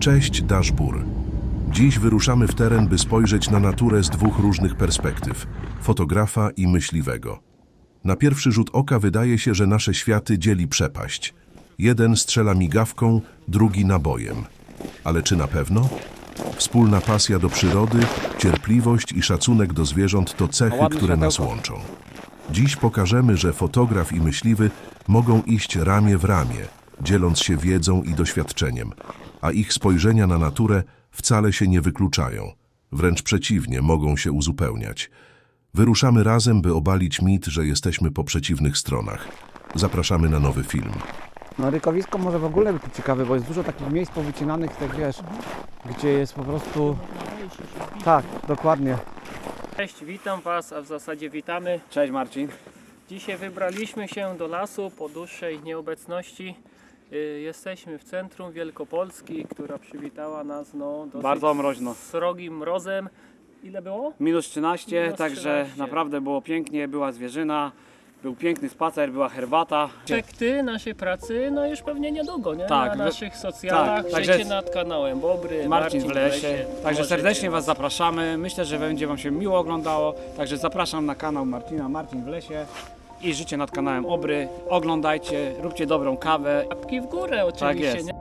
Cześć, Dashbur. Dziś wyruszamy w teren, by spojrzeć na naturę z dwóch różnych perspektyw fotografa i myśliwego. Na pierwszy rzut oka wydaje się, że nasze światy dzieli przepaść. Jeden strzela migawką, drugi nabojem. Ale czy na pewno? Wspólna pasja do przyrody, cierpliwość i szacunek do zwierząt to cechy, które nas łączą. Dziś pokażemy, że fotograf i myśliwy mogą iść ramię w ramię, dzieląc się wiedzą i doświadczeniem, a ich spojrzenia na naturę wcale się nie wykluczają. Wręcz przeciwnie, mogą się uzupełniać. Wyruszamy razem, by obalić mit, że jesteśmy po przeciwnych stronach. Zapraszamy na nowy film. No rykowisko może w ogóle być ciekawe, bo jest dużo takich miejsc powycinanych, tak wiesz, gdzie jest po prostu... Tak, dokładnie. Cześć, witam Was, a w zasadzie witamy. Cześć Marcin. Dzisiaj wybraliśmy się do lasu po dłuższej nieobecności. Y, Jesteśmy w centrum Wielkopolski, która przywitała nas no, Bardzo mroźno. srogim mrozem. Ile było? Minus 13, Minus także 13. naprawdę było pięknie, była zwierzyna, był piękny spacer, była herbata. Efekty naszej pracy, no już pewnie niedługo, nie? Tak, Na naszych socjalach, tak, także- nad kanałem Bobry, Marcin w lesie. Także Możecie serdecznie Was zapraszamy. Myślę, że będzie Wam się miło oglądało. Także zapraszam na kanał Marcina Marcin w lesie i życie nad kanałem Obry. Oglądajcie, róbcie dobrą kawę. Łapki w górę oczywiście, Tak jest. nie?